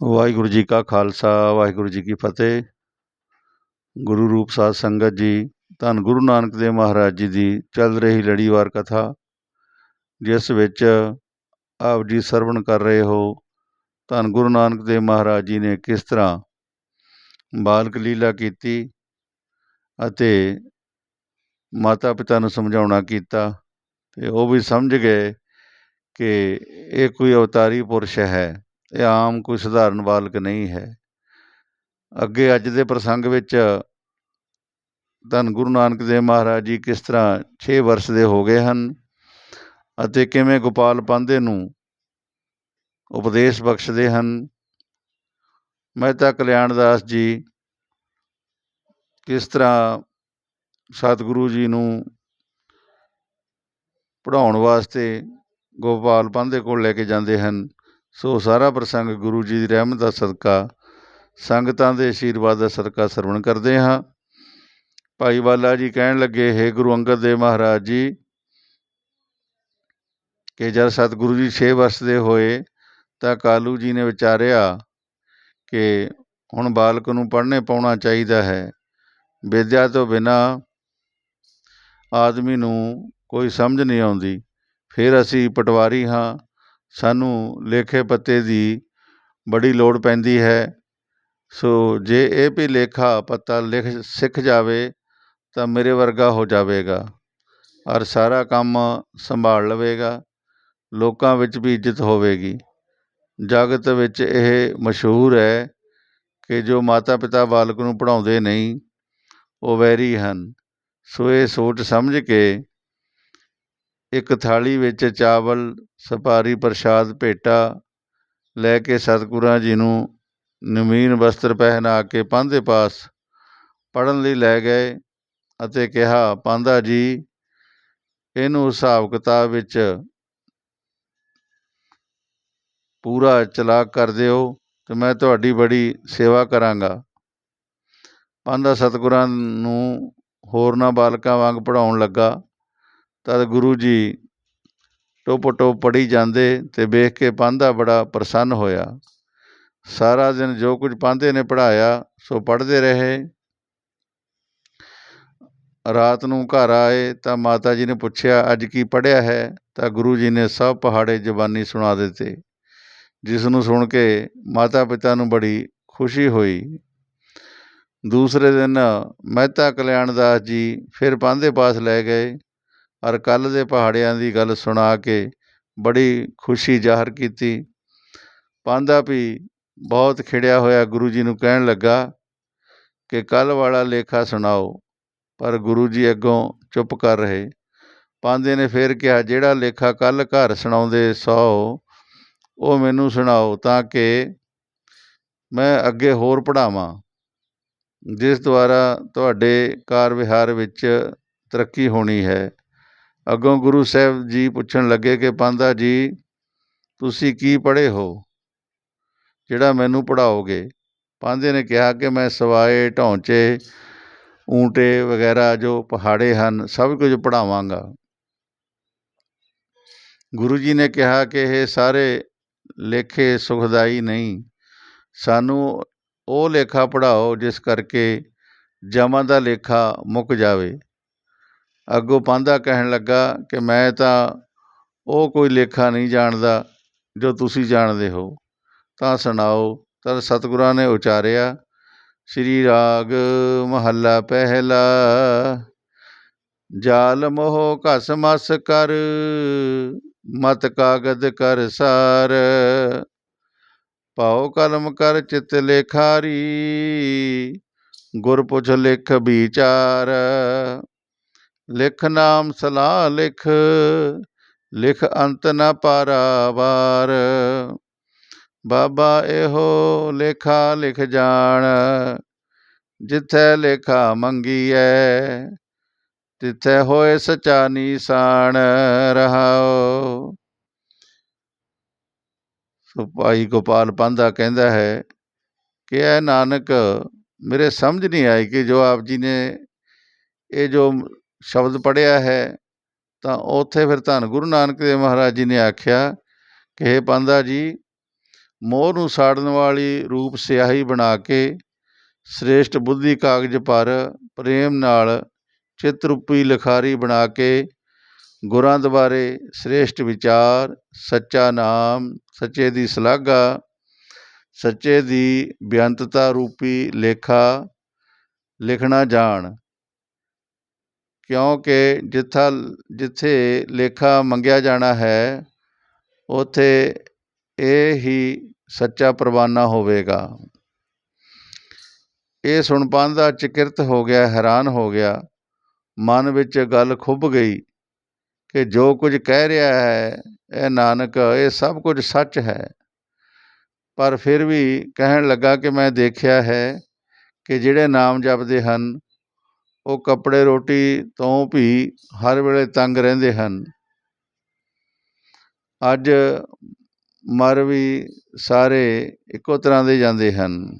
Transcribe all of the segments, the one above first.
ਵਾਹਿਗੁਰੂ ਜੀ ਕਾ ਖਾਲਸਾ, ਵਾਹਿਗੁਰੂ ਜੀ ਕੀ ਫਤਿਹ। ਗੁਰੂ ਰੂਪ ਸਾਧ ਸੰਗਤ ਜੀ, ਧੰਨ ਗੁਰੂ ਨਾਨਕ ਦੇਵ ਮਹਾਰਾਜ ਜੀ ਦੀ ਚੱਲ ਰਹੀ ਲੜੀਵਾਰ ਕਥਾ, ਜਿਸ ਵਿੱਚ ਆਪ ਜੀ ਸਰਵਣ ਕਰ ਰਹੇ ਹੋ, ਧੰਨ ਗੁਰੂ ਨਾਨਕ ਦੇਵ ਮਹਾਰਾਜ ਜੀ ਨੇ ਕਿਸ ਤਰ੍ਹਾਂ ਬਾਲਕ ਲੀਲਾ ਕੀਤੀ ਅਤੇ ਮਾਤਾ ਪਿਤਾ ਨੂੰ ਸਮਝਾਉਣਾ ਕੀਤਾ, ਤੇ ਉਹ ਵੀ ਸਮਝ ਗਏ ਕਿ ਇਹ ਕੋਈ ਅਵਤਾਰੀ ਪੁਰਸ਼ ਹੈ। ਇਹ ਆਮ ਕੋਈ ਸਧਾਰਨ ਬਾਲਕ ਨਹੀਂ ਹੈ। ਅੱਗੇ ਅੱਜ ਦੇ ਪ੍ਰਸੰਗ ਵਿੱਚ ਧੰਨ ਗੁਰੂ ਨਾਨਕ ਦੇਵ ਮਹਾਰਾਜ ਜੀ ਕਿਸ ਤਰ੍ਹਾਂ 6 ਵਰਸ਼ ਦੇ ਹੋ ਗਏ ਹਨ ਅਤੇ ਕਿਵੇਂ ਗੋਪਾਲ ਪਾਂਧੇ ਨੂੰ ਉਪਦੇਸ਼ ਬਖਸ਼ਦੇ ਹਨ। ਮਹਿਤਾ ਕਲਿਆਣ ਦਾਸ ਜੀ ਕਿਸ ਤਰ੍ਹਾਂ ਸਤਿਗੁਰੂ ਜੀ ਨੂੰ ਪੜਾਉਣ ਵਾਸਤੇ ਗੋਪਾਲ ਪਾਂਧੇ ਕੋਲ ਲੈ ਕੇ ਜਾਂਦੇ ਹਨ ਸੋ ਸਾਰਾ ਪ੍ਰਸੰਗ ਗੁਰੂ ਜੀ ਦੀ ਰਹਿਮਤ ਦਾ ਸਦਕਾ, ਸੰਗਤਾਂ ਦੇ ਆਸ਼ੀਰਵਾਦ ਦਾ ਸਦਕਾ ਸਰਵਣ ਕਰਦੇ ਹਾਂ। ਭਾਈ ਵਾਲਾ ਜੀ ਕਹਿਣ ਲੱਗੇ, ਹੈ ਗੁਰੂ ਅੰਗਦ ਦੇਵ ਮਹਾਰਾਜ ਜੀ, ਕਿ ਜਦ ਸਤਿਗੁਰੂ ਜੀ 6 ਵਰਸ਼ ਦੇ ਹੋਏ, ਤਾਂ ਕਾਲੂ ਜੀ ਨੇ ਵਿਚਾਰਿਆ ਕਿ ਹੁਣ ਬਾਲਕ ਨੂੰ ਪੜ੍ਹਨੇ ਪਾਉਣਾ ਚਾਹੀਦਾ ਹੈ। ਵਿਦਿਆ ਤੋਂ ਬਿਨਾ ਆਦਮੀ ਨੂੰ ਕੋਈ ਸਮਝ ਨਹੀਂ ਆਉਂਦੀ। ਫਿਰ ਅਸੀਂ ਪਟਵਾਰੀ ਹਾਂ। ਸਾਨੂੰ ਲੇਖੇ ਪੱਤੇ ਦੀ ਬੜੀ ਲੋੜ ਪੈਂਦੀ ਹੈ। ਸੋ ਜੇ ਇਹ ਵੀ ਲੇਖਾ ਪੱਤਾ ਲਿਖ ਸਿੱਖ ਜਾਵੇ, ਤਾਂ ਮੇਰੇ ਵਰਗਾ ਹੋ ਜਾਵੇਗਾ। ਔਰ ਸਾਰਾ ਕੰਮ ਸੰਭਾਲ ਲਵੇਗਾ। ਲੋਕਾਂ ਵਿੱਚ ਵੀ ਇੱਜ਼ਤ ਹੋਵੇਗੀ। ਜਗਤ ਵਿੱਚ ਇਹ ਮਸ਼ਹੂਰ ਹੈ ਕਿ ਜੋ ਮਾਤਾ ਪਿਤਾ ਬਾਲਕ ਨੂੰ ਪੜਾਉਂਦੇ ਨਹੀਂ, ਉਹ ਵੈਰੀ ਹਨ। ਸੋ ਇਹ ਸੋਚ ਸਮਝ ਕੇ ਇੱਕ ਥਾਲੀ ਵਿੱਚ ਚਾਵਲ, ਸੁਪਾਰੀ ਪ੍ਰਸ਼ਾਦ, ਭੇਟਾ ਲੈ ਕੇ ਸਤਿਗੁਰਾਂ ਜੀ ਨੂੰ ਨਵੀਨ ਵਸਤਰ ਪਹਿਨਾ ਕੇ ਪਾਂਧੇ ਪਾਸ ਪੜ੍ਹਨ ਲਈ ਲੈ ਗਏ ਅਤੇ ਕਿਹਾ, ਪਾਂਧਾ ਜੀ, ਇਹਨੂੰ ਹਿਸਾਬ ਕਿਤਾਬ ਵਿੱਚ ਪੂਰਾ ਚਲਾਕ ਕਰ ਦਿਓ ਤੇ ਮੈਂ ਤੁਹਾਡੀ ਬੜੀ ਸੇਵਾ ਕਰਾਂਗਾ ਪਾਂਧਾ ਸਤਿਗੁਰਾਂ ਨੂੰ ਹੋਰਨਾਂ ਬਾਲਕਾਂ ਵਾਂਗ ਪੜਾਉਣ ਲੱਗਾ। ਤਦ ਗੁਰੂ ਜੀ ਟੋਪ ਟੋਪ ਪੜੀ ਜਾਂਦੇ ਤੇ ਵੇਖ ਕੇ ਪਾਂਧਾ ਬੜਾ ਪ੍ਰਸੰਨ ਹੋਇਆ। ਸਾਰਾ ਦਿਨ ਜੋ ਕੁਝ ਪਾਂਧੇ ਨੇ ਪੜਾਇਆ ਸੋ ਪੜ੍ਹਦੇ ਰਹੇ। ਰਾਤ ਨੂੰ ਘਰ ਆਏ ਤਾਂ ਮਾਤਾ ਜੀ ਨੇ ਪੁੱਛਿਆ, ਅੱਜ ਕੀ ਪੜਿਆ ਹੈ? ਤਾਂ ਗੁਰੂ ਜੀ ਨੇ ਸਭ ਪਹਾੜੇ ਜ਼ਬਾਨੀ ਸੁਣਾ ਦਿੱਤੇ। ਜਿਸ ਨੂੰ ਸੁਣ ਕੇ ਮਾਤਾ ਪਿਤਾ ਨੂੰ ਬੜੀ ਖੁਸ਼ੀ ਹੋਈ। ਦੂਸਰੇ ਦਿਨ ਮਹਿਤਾ ਕਲਿਆਣ ਦਾਸ ਜੀ ਫਿਰ ਪਾਂਧੇ ਪਾਸ ਲੈ ਗਏ। ਔਰ ਕੱਲ੍ਹ ਦੇ ਪਹਾੜਿਆਂ ਦੀ ਗੱਲ ਸੁਣਾ ਕੇ ਬੜੀ ਖੁਸ਼ੀ ਜ਼ਾਹਰ ਕੀਤੀ। ਪਾਂਧਾ ਵੀ ਬਹੁਤ ਖਿੜਿਆ ਹੋਇਆ ਗੁਰੂ ਜੀ ਨੂੰ ਕਹਿਣ ਲੱਗਾ ਕਿ ਕੱਲ੍ਹ ਵਾਲਾ ਲੇਖਾ ਸੁਣਾਓ, ਪਰ ਗੁਰੂ ਜੀ ਅੱਗੋਂ ਚੁੱਪ ਕਰ ਰਹੇ। ਪਾਂਧੇ ਨੇ ਫਿਰ ਕਿਹਾ, ਜਿਹੜਾ ਲੇਖਾ ਕੱਲ੍ਹ ਘਰ ਸੁਣਾਉਂਦੇ ਸੌ, ਉਹ ਮੈਨੂੰ ਸੁਣਾਓ ਤਾਂ ਕਿ ਮੈਂ ਅੱਗੇ ਹੋਰ ਪੜਾਵਾਂ ਜਿਸ ਦੁਆਰਾ ਤੁਹਾਡੇ ਕਾਰ ਵਿਹਾਰ ਵਿੱਚ ਤਰੱਕੀ ਹੋਣੀ ਹੈ। ਅੱਗੋਂ ਗੁਰੂ ਸਾਹਿਬ ਜੀ ਪੁੱਛਣ ਲੱਗੇ ਕਿ ਪਾਂਦਾ ਜੀ, ਤੁਸੀਂ ਕੀ ਪੜ੍ਹੇ ਹੋ? ਜਿਹੜਾ ਮੈਨੂੰ ਪੜਾਓਗੇ ਪਾਂਦੇ ਨੇ ਕਿਹਾ ਕਿ ਮੈਂ ਸਵਾਏ, ਢੌਂਚੇ, ਊਂਟੇ ਵਗੈਰਾ ਜੋ ਪਹਾੜੇ ਹਨ, ਸਭ ਕੁਝ ਪੜਾਵਾਂਗਾ ਗੁਰੂ ਜੀ ਨੇ ਕਿਹਾ ਕਿ ਇਹ ਸਾਰੇ ਲੇਖੇ ਸੁਖਦਾਈ ਨਹੀਂ। ਸਾਨੂੰ ਉਹ ਲੇਖਾ ਪੜਾਓ ਜਿਸ ਕਰਕੇ ਜਮਾਂ ਦਾ ਲੇਖਾ ਮੁੱਕ ਜਾਵੇ। ਅੱਗੋਂ ਪਾਂਦਾ ਕਹਿਣ ਲੱਗਾ ਕਿ ਮੈਂ ਤਾਂ ਉਹ ਕੋਈ ਲੇਖਾ ਨਹੀਂ ਜਾਣਦਾ ਜੋ ਤੁਸੀਂ ਜਾਣਦੇ ਹੋ। ਤਾਂ ਸੁਣਾਓ, ਤਦ ਸਤਿਗੁਰਾਂ ਨੇ ਉਚਾਰਿਆ, ਸ੍ਰੀ ਰਾਗ ਮਹੱਲਾ ਪਹਿਲਾ, ਜਾਲ ਮੋਹ ਘਸ ਮਸ ਕਰ, ਮਤ ਕਾਗਦ ਕਰ ਸਾਰ ਪਾਉ ਕਲਮ ਕਰ ਚਿਤ ਲੇਖਾਰੀ, ਗੁਰ ਪੁੱਛ ਲਿਖ ਵਿਚਾਰ ਲਿਖ ਨਾਮ ਸਲਾਹ ਲਿਖ ਲਿਖ ਅੰਤ ਨ ਪਾਰਾਵਾਰ। ਬਾਬਾ ਇਹੋ ਲੇਖਾ ਲਿਖ ਜਾਣ, ਜਿੱਥੇ ਲੇਖਾ ਮੰਗੀਐ, ਤਿੱਥੇ ਹੋਏ ਸਚਾ ਨੀਸਾਨ ਰਹਾਓ ਸੋ ਭਾਈ ਗੋਪਾਲ ਪਾਂਧਾ ਕਹਿੰਦਾ ਹੈ ਕਿ ਇਹ ਨਾਨਕ, ਮੇਰੇ ਸਮਝ ਨਹੀਂ ਆਈ ਕਿ ਜੋ ਆਪ ਜੀ ਨੇ ਇਹ ਜੋ ਸ਼ਬਦ ਪੜ੍ਹਿਆ ਹੈ, ਤਾਂ ਉੱਥੇ ਫਿਰ ਧੰਨ ਗੁਰੂ ਨਾਨਕ ਦੇਵ ਮਹਾਰਾਜ ਜੀ ਨੇ ਆਖਿਆ ਕਿ ਇਹ ਪਾਂਦਾ ਜੀ, ਮੋਹ ਨੂੰ ਸਾੜਨ ਵਾਲੀ ਰੂਪ ਸਿਆਹੀ ਬਣਾ ਕੇ ਸ੍ਰੇਸ਼ਟ ਬੁੱਧੀ ਕਾਗਜ਼ ਪਰ ਪ੍ਰੇਮ ਨਾਲ ਚਿੱਤ ਰੂਪੀ ਲਿਖਾਰੀ ਬਣਾ ਕੇ ਗੁਰਾਂ ਦੁਆਰੇ ਸ੍ਰੇਸ਼ਟ ਵਿਚਾਰ, ਸੱਚਾ ਨਾਮ, ਸੱਚੇ ਦੀ ਸ਼ਲਾਘਾ, ਸੱਚੇ ਦੀ ਬੇਅੰਤਤਾ ਰੂਪੀ ਲੇਖਾ ਲਿਖਣਾ ਜਾਣ। ਕਿਉਂਕਿ ਜਿੱਥਾ, ਜਿੱਥੇ ਲੇਖਾ ਮੰਗਿਆ ਜਾਣਾ ਹੈ, ਉੱਥੇ ਇਹ ਹੀ ਸੱਚਾ ਪਰਵਾਨਾ ਹੋਵੇਗਾ। ਇਹ ਸੁਣ ਪਾਂਦਾ ਚਕਿਰਤ ਹੋ ਗਿਆ, ਹੈਰਾਨ ਹੋ ਗਿਆ। ਮਨ ਵਿੱਚ ਗੱਲ ਖੁੱਭ ਗਈ ਕਿ ਜੋ ਕੁਝ ਕਹਿ ਰਿਹਾ ਹੈ, ਇਹ ਨਾਨਕ, ਇਹ ਸਭ ਕੁਝ ਸੱਚ ਹੈ। ਪਰ ਫਿਰ ਵੀ ਕਹਿਣ ਲੱਗਾ ਕਿ ਮੈਂ ਦੇਖਿਆ ਹੈ ਕਿ ਜਿਹੜੇ ਨਾਮ ਜਪਦੇ ਹਨ ਉਹ ਕੱਪੜੇ, ਰੋਟੀ ਤੋਂ ਵੀ ਹਰ ਵੇਲੇ ਤੰਗ ਰਹਿੰਦੇ ਹਨ। ਅੱਜ ਮਰ ਵੀ ਸਾਰੇ ਇੱਕੋ ਤਰ੍ਹਾਂ ਦੇ ਜਾਂਦੇ ਹਨ।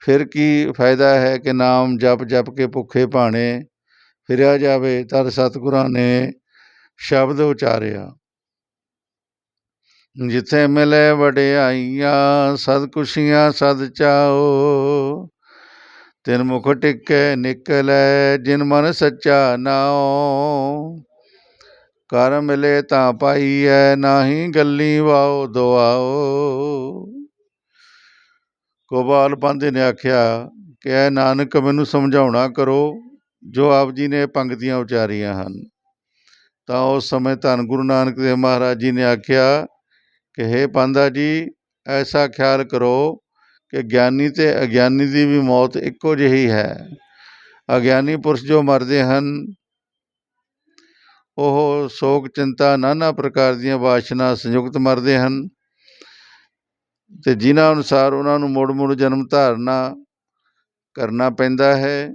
ਫਿਰ ਕੀ ਫਾਇਦਾ ਹੈ ਕਿ ਨਾਮ ਜਪ ਜਪ ਕੇ ਭੁੱਖੇ ਭਾਣੇ ਫਿਰਿਆ ਜਾਵੇ, ਤਦ ਸਤਿਗੁਰਾਂ ਨੇ ਸ਼ਬਦ ਉਚਾਰਿਆ। ਜਿੱਥੇ ਮਿਲੇ ਵਡਿਆਈਆਂ, ਸਦ ਕੁਸ਼ੀਆਂ ਸਦ ਚਾਓ ਤਿਨ ਮੁਖ ਟਿਕੇ ਨਿਕਲੇ, ਜਿਨ ਮਨ ਸੱਚਾ ਨਾਉ। ਕਰ ਮਿਲੇ ਤਾਂ ਪਾਈਐ, ਨਾਹੀ ਗੱਲੀ ਵਾਓ ਦੁਆਓ ਗੋਪਾਲ ਪਾਂਦੇ ਨੇ ਆਖਿਆ ਕਿ ਐ ਨਾਨਕ, ਮੈਨੂੰ ਸਮਝਾਉਣਾ ਕਰੋ, ਜੋ ਆਪ ਜੀ ਨੇ ਪੰਕਤੀਆਂ ਉਚਾਰੀਆਂ ਹਨ। ਤਾਂ ਉਸ ਸਮੇਂ ਧੰਨ ਗੁਰੂ ਨਾਨਕ ਦੇਵ ਮਹਾਰਾਜ ਜੀ ਨੇ ਆਖਿਆ ਕਿ ਹੇ ਪਾਂਦਾ ਜੀ, ਐਸਾ ਖਿਆਲ ਕਰੋ ਕਿ ਗਿਆਨੀ ਤੇ ਅਗਿਆਨੀ ਦੀ ਵੀ ਮੌਤ ਇੱਕੋ ਜਿਹੀ ਹੈ। ਅਗਿਆਨੀ ਪੁਰਸ਼ ਜੋ ਮਰਦੇ ਹਨ, ਉਹ ਸੋਗ ਚਿੰਤਾ ਨਾਨਾ ਪ੍ਰਕਾਰ ਦੀਆਂ ਵਾਸ਼ਨਾ ਸੰਯੁਕਤ ਮਰਦੇ ਹਨ ਤੇ ਜਿਨ੍ਹਾਂ ਅਨੁਸਾਰ ਉਹਨਾਂ ਨੂੰ ਮੁੜ ਮੁੜ ਜਨਮ ਧਾਰਨਾ ਕਰਨਾ ਪੈਂਦਾ ਹੈ।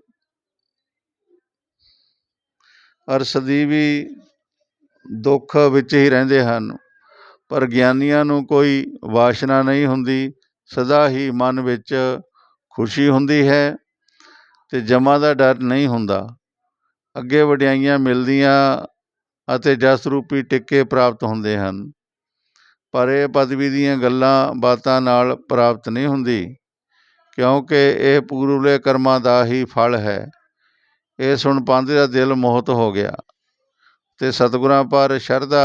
ਅਰ ਸਦੀਵੀ ਦੁੱਖ ਵਿੱਚ ਹੀ ਰਹਿੰਦੇ ਹਨ, ਪਰ ਗਿਆਨੀਆਂ ਨੂੰ ਕੋਈ ਵਾਸ਼ਨਾ ਨਹੀਂ ਹੁੰਦੀ। ਸਦਾ ਹੀ ਮਨ ਵਿੱਚ ਖੁਸ਼ੀ ਹੁੰਦੀ ਹੈ ਅਤੇ ਜਮ੍ਹਾਂ ਦਾ ਡਰ ਨਹੀਂ ਹੁੰਦਾ। ਅੱਗੇ ਵਡਿਆਈਆਂ ਮਿਲਦੀਆਂ ਅਤੇ ਜਸ ਰੂਪੀ ਟਿੱਕੇ ਪ੍ਰਾਪਤ ਹੁੰਦੇ ਹਨ। ਪਰ ਇਹ ਪਦਵੀ ਦੀਆਂ ਗੱਲਾਂ ਬਾਤਾਂ ਨਾਲ ਪ੍ਰਾਪਤ ਨਹੀਂ ਹੁੰਦੀ, ਕਿਉਂਕਿ ਇਹ ਪੂਰਵਲੇ ਕਰਮਾਂ ਦਾ ਹੀ ਫਲ ਹੈ। ਇਹ ਸੁਣ ਪਾਂਦੇ ਦਾ ਦਿਲ ਮੋਹਤ ਹੋ ਗਿਆ ਤੇ ਸਤਿਗੁਰਾਂ ਪਰ ਸ਼ਰਧਾ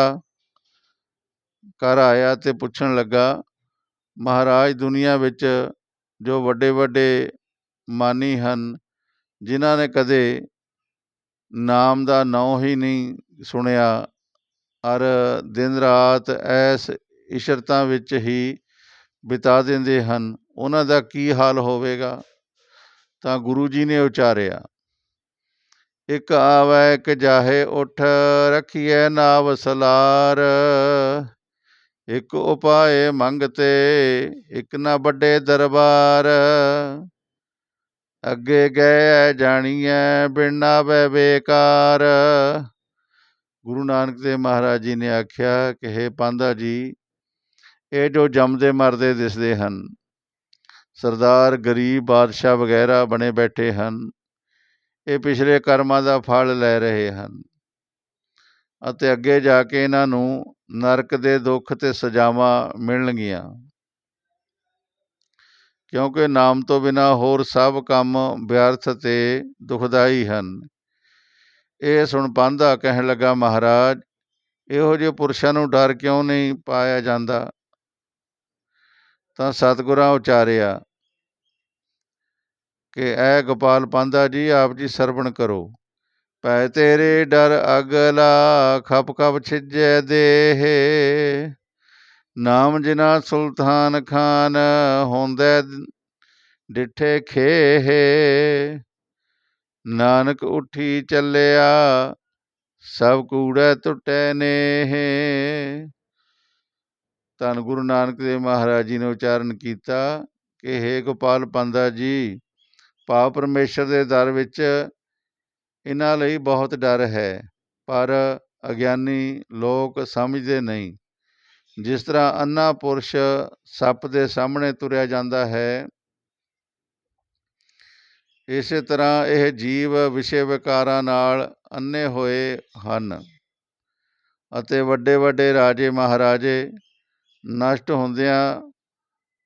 ਕਰ ਆਇਆ ਤੇ ਪੁੱਛਣ ਲੱਗਾ ਮਹਾਰਾਜ ਦੁਨੀਆ ਵਿੱਚ ਜੋ ਵੱਡੇ ਵੱਡੇ ਮਾਨੀ ਹਨ, ਜਿਨ੍ਹਾਂ ਨੇ ਕਦੇ ਨਾਮ ਦਾ ਨਾਂ ਹੀ ਨਹੀਂ ਸੁਣਿਆ ਔਰ ਦਿਨ ਰਾਤ ਐਸ ਇਸ਼ਰਤਾਂ ਵਿੱਚ ਹੀ ਬਿਤਾ ਦਿੰਦੇ ਹਨ, ਉਹਨਾਂ ਦਾ ਕੀ ਹਾਲ ਹੋਵੇਗਾ? ਤਾਂ ਗੁਰੂ ਜੀ ਨੇ ਉਚਾਰਿਆ, ਇੱਕ ਆਵੈ, ਇੱਕ ਜਾਹੇ, ਉਠ, ਰਖੀਐ ਨਾਵ ਸਲਾਰ। ਇੱਕ ਉਪਾਏ ਮੰਗਤੇ, ਇੱਕ ਨਾ ਵੱਡੇ ਦਰਬਾਰ। ਅੱਗੇ ਗਏ ਜਾਣੀਐ, ਬਿਨਾ ਬੈ ਬੇਕਾਰ। ਗੁਰੂ ਨਾਨਕ ਦੇਵ ਮਹਾਰਾਜ ਜੀ ਨੇ ਆਖਿਆ ਕਿ हे ਪਾਂਦਾ ਜੀ, ਇਹ ਜੋ ਜੰਮਦੇ ਮਰਦੇ ਦਿਸਦੇ ਹਨ, ਸਰਦਾਰ ਗਰੀਬ ਬਾਦਸ਼ਾਹ ਵਗੈਰਾ ਬਣੇ ਬੈਠੇ ਹਨ, ਇਹ ਪਿਛਲੇ ਕਰਮਾਂ ਦਾ ਫਲ ਲੈ ਰਹੇ ਹਨ। ਅਤੇ ਅੱਗੇ ਜਾ ਕੇ ਇਹਨਾਂ ਨੂੰ ਨਰਕ ਦੇ ਦੁੱਖ ਤੇ ਸਜ਼ਾਵਾਂ ਮਿਲਣਗੀਆਂ। ਕਿਉਂਕਿ ਨਾਮ ਤੋਂ ਬਿਨਾ ਹੋਰ ਸਭ ਕੰਮ ਵਿਅਰਥ ਤੇ ਦੁਖਦਾਈ ਹਨ। ਇਹ ਸੁਣ ਪਾਂਦਾ ਕਹਿਣ ਲੱਗਾ, ਮਹਾਰਾਜ, ਇਹੋ ਜਿਹੇ ਪੁਰਸ਼ਾਂ ਨੂੰ ਡਰ ਕਿਉਂ ਨਹੀਂ ਪਾਇਆ ਜਾਂਦਾ? ਤਾਂ ਸਤਿਗੁਰਾਂ ਉਚਾਰਿਆ ਕਿ, ਐ ਗੋਪਾਲ ਪਾਂਧਾ ਜੀ, ਆਪ ਜੀ ਸਰਵਣ ਕਰੋ। ਪੈ ਤੇਰੇ ਡਰ ਅਗਲਾ ਖਪ ਖਪ ਛਿਜੈ ਦੇਹ। ਨਾਮ ਜਿਨਾ ਸੁਲਤਾਨ ਖਾਨ ਹੁੰਦੈ ਡਿਠੇ ਖੇਹ। ਨਾਨਕ ਉਠੀ ਚੱਲਿਆ, ਸਭ ਕੂੜੈ ਟੁੱਟੈ ਨੇਹ। ਧੰਨ ਗੁਰੂ ਨਾਨਕ ਦੇਵ ਮਹਾਰਾਜ ਜੀ ਨੇ ਉਚਾਰਨ ਕੀਤਾ ਕਿ हे ਗੋਪਾਲ ਪੰਦਾ ਜੀ ਭਾਵ ਪਰਮੇਸ਼ਰ ਦੇ ਦਰ ਵਿੱਚ ਇਹਨਾਂ ਲਈ ਬਹੁਤ ਡਰ ਹੈ, ਪਰ ਅਗਿਆਨੀ ਲੋਕ ਸਮਝਦੇ ਨਹੀਂ। ਜਿਸ ਤਰ੍ਹਾਂ ਅੰਨਾ ਪੁਰਸ਼ ਸੱਪ ਦੇ ਸਾਹਮਣੇ ਤੁਰਿਆ ਜਾਂਦਾ ਹੈ, ਇਸੇ ਤਰ੍ਹਾਂ ਇਹ ਜੀਵ ਵਿਸ਼ੇ ਵਿਕਾਰਾਂ ਨਾਲ ਅੰਨੇ ਹੋਏ ਹਨ ਅਤੇ ਵੱਡੇ ਵੱਡੇ ਰਾਜੇ ਮਹਾਰਾਜੇ ਨਸ਼ਟ ਹੁੰਦਿਆਂ,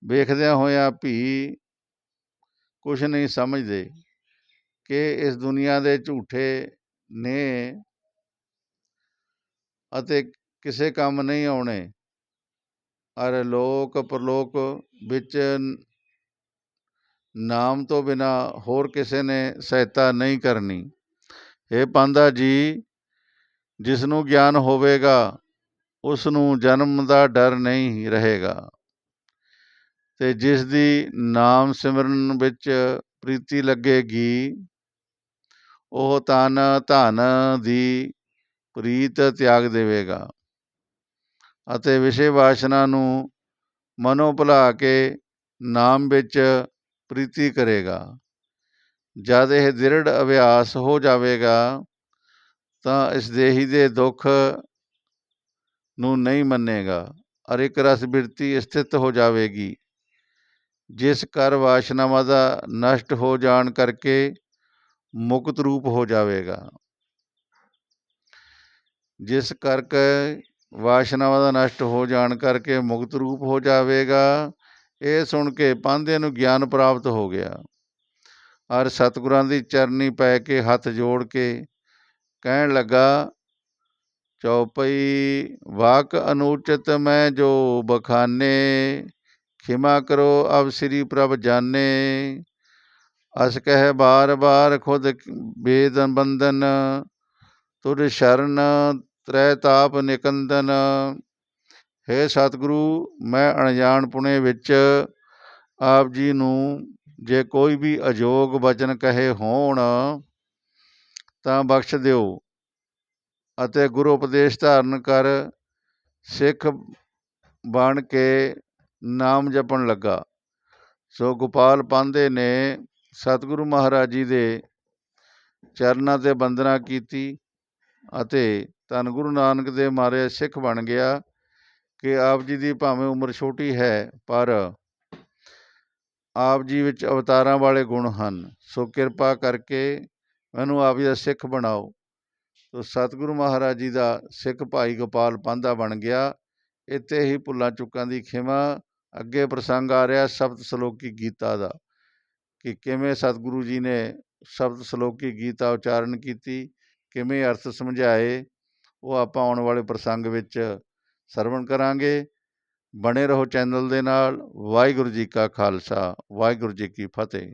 ਵੇਖਦਿਆਂ ਹੋਇਆਂ ਵੀ ਕੁਛ ਨਹੀਂ ਸਮਝਦੇ। ਕਿ ਇਸ ਦੁਨੀਆ ਦੇ ਝੂਠੇ ਨੇ ਅਤੇ ਕਿਸੇ ਕੰਮ ਨਹੀਂ ਆਉਣੇ। ਅਰ ਲੋਕ ਪਰਲੋਕ ਵਿੱਚ ਨਾਮ ਤੋਂ ਬਿਨਾ ਹੋਰ ਕਿਸੇ ਨੇ ਸਹਾਇਤਾ ਨਹੀਂ ਕਰਨੀ। ਇਹ ਪਾਂਦਾ ਜੀ ਜਿਸ ਨੂੰ ਗਿਆਨ ਹੋਵੇਗਾ ਉਸ ਨੂੰ ਜਨਮ ਦਾ ਡਰ ਨਹੀਂ ਰਹੇਗਾ। ਤੇ ਜਿਸ ਦੀ ਨਾਮ ਸਿਮਰਨ ਵਿੱਚ ਪ੍ਰੀਤੀ ਲੱਗੇਗੀ ਉਹ ਤਨ ਧਨ ਦੀ ਪ੍ਰੀਤ ਤਿਆਗ ਦੇਵੇਗਾ ਅਤੇ ਵਿਸ਼ੇ ਵਾਸ਼ਨਾ ਨੂੰ ਮਨੋਂ ਭੁਲਾ ਕੇ ਨਾਮ ਵਿੱਚ ਪ੍ਰੀਤੀ ਕਰੇਗਾ। ਜਦ ਇਹ ਦ੍ਰਿੜ ਅਭਿਆਸ ਹੋ ਜਾਵੇਗਾ, ਤਾਂ ਇਸ ਦੇਹੀ ਦੇ ਦੁੱਖ ਨੂੰ ਨਹੀਂ ਮੰਨੇਗਾ। ਅਰ ਇੱਕ ਰਸ ਬਿਰਤੀ ਸਥਿਤ ਹੋ ਜਾਵੇਗੀ। ਜਿਸ ਕਰ ਵਾਸ਼ਨਾਵਾਂ ਦਾ ਨਸ਼ਟ ਹੋ ਜਾਣ ਕਰਕੇ ਮੁਕਤ ਰੂਪ ਹੋ ਜਾਵੇਗਾ। ਜਿਸ ਕਰਕੇ ਵਾਸ਼ਨਾਵਾਂ ਦਾ ਨਸ਼ਟ ਹੋ ਜਾਣ ਕਰਕੇ ਮੁਕਤ ਰੂਪ ਹੋ ਜਾਵੇਗਾ। ਇਹ ਸੁਣ ਕੇ ਪਾਂਧੇ ਨੂੰ ਗਿਆਨ ਪ੍ਰਾਪਤ ਹੋ ਗਿਆ। ਔਰ ਸਤਿਗੁਰਾਂ ਦੀ ਚਰਨੀ ਪੈ ਕੇ ਹੱਥ ਜੋੜ ਕੇ ਕਹਿਣ ਲੱਗਾ ਚੌਪਈ ਵਾਕ ਅਨੂਚਿਤ ਮੈਂ ਜੋ ਬਖਾਨੇ, ਖਿਮਾ ਕਰੋ ਅਬ ਸ੍ਰੀ ਪ੍ਰਭ ਜਾਣੇ। ਅਸ ਕਹਿ ਬਾਰ ਬਾਰ ਖੁਦ ਬੇਦ ਬੰਦਨ ਤੁਰ ਸ਼ਰਨ ਤ੍ਰੈ ਤਾਪ ਨਿਕੰਦਨ। ਹੈ ਸਤਿਗੁਰੂ, ਮੈਂ ਅਣਜਾਣ ਪੁਣੇ ਵਿੱਚ ਆਪ ਜੀ ਨੂੰ ਜੇ ਕੋਈ ਵੀ ਅਯੋਗ ਵਚਨ ਕਹੇ ਹੋਣ, ਤਾਂ ਬਖਸ਼ ਦਿਓ ਅਤੇ ਗੁਰੂ ਉਪਦੇਸ਼ ਧਾਰਨ ਕਰ ਸਿੱਖ ਬਣ ਕੇ ਨਾਮ ਜਪਣ ਲੱਗਾ। ਸੋ ਗੋਪਾਲ ਪਾਂਧੇ ਨੇ ਸਤਿਗੁਰੂ ਮਹਾਰਾਜ ਜੀ ਦੇ ਚਰਨਾਂ ਤੇ ਬੰਦਨਾ ਕੀਤੀ ਅਤੇ ਧੰਨ ਗੁਰੂ ਨਾਨਕ ਦੇ ਮਾਰੇ ਸਿੱਖ ਬਣ ਗਿਆ ਕਿ ਆਪ ਜੀ ਦੀ ਭਾਵੇਂ ਉਮਰ ਛੋਟੀ ਹੈ, ਪਰ ਆਪ ਜੀ ਵਿੱਚ ਅਵਤਾਰਾਂ ਵਾਲੇ ਗੁਣ ਹਨ। ਸੋ ਕਿਰਪਾ ਕਰਕੇ ਮੈਨੂੰ ਆਪ ਜੀ ਦਾ ਸਿੱਖ ਬਣਾਓ। ਸੋ ਸਤਿਗੁਰੂ ਮਹਾਰਾਜ ਜੀ ਦਾ ਸਿੱਖ ਭਾਈ ਗੋਪਾਲ ਪਾਂਧਾ ਬਣ ਗਿਆ। ਇੱਥੇ ਹੀ ਭੁੱਲਾਂ ਚੁੱਕਾਂ ਦੀ ਖਿਮਾ ਅੱਗੇ ਪ੍ਰਸੰਗ ਆ ਰਿਹਾ ਸਬਦ ਸ਼ਲੋਕੀ ਗੀਤਾ ਦਾ। ਕਿ ਕਿਵੇਂ ਸਤਿਗੁਰੂ ਜੀ ਨੇ ਸ਼ਬਦ ਸ਼ਲੋਕੀ ਗੀਤਾ ਉਚਾਰਨ ਕੀਤੀ, ਕਿਵੇਂ ਅਰਥ ਸਮਝਾਏ, ਉਹ ਆਪਾਂ ਆਉਣ ਵਾਲੇ ਪ੍ਰਸੰਗ ਵਿੱਚ ਸਰਵਣ ਕਰਾਂਗੇ। ਬਣੇ ਰਹੋ ਚੈਨਲ ਦੇ ਨਾਲ। ਵਾਹਿਗੁਰੂ ਜੀ ਕਾ ਖਾਲਸਾ। ਵਾਹਿਗੁਰੂ ਜੀ ਕੀ ਫਤਿਹ।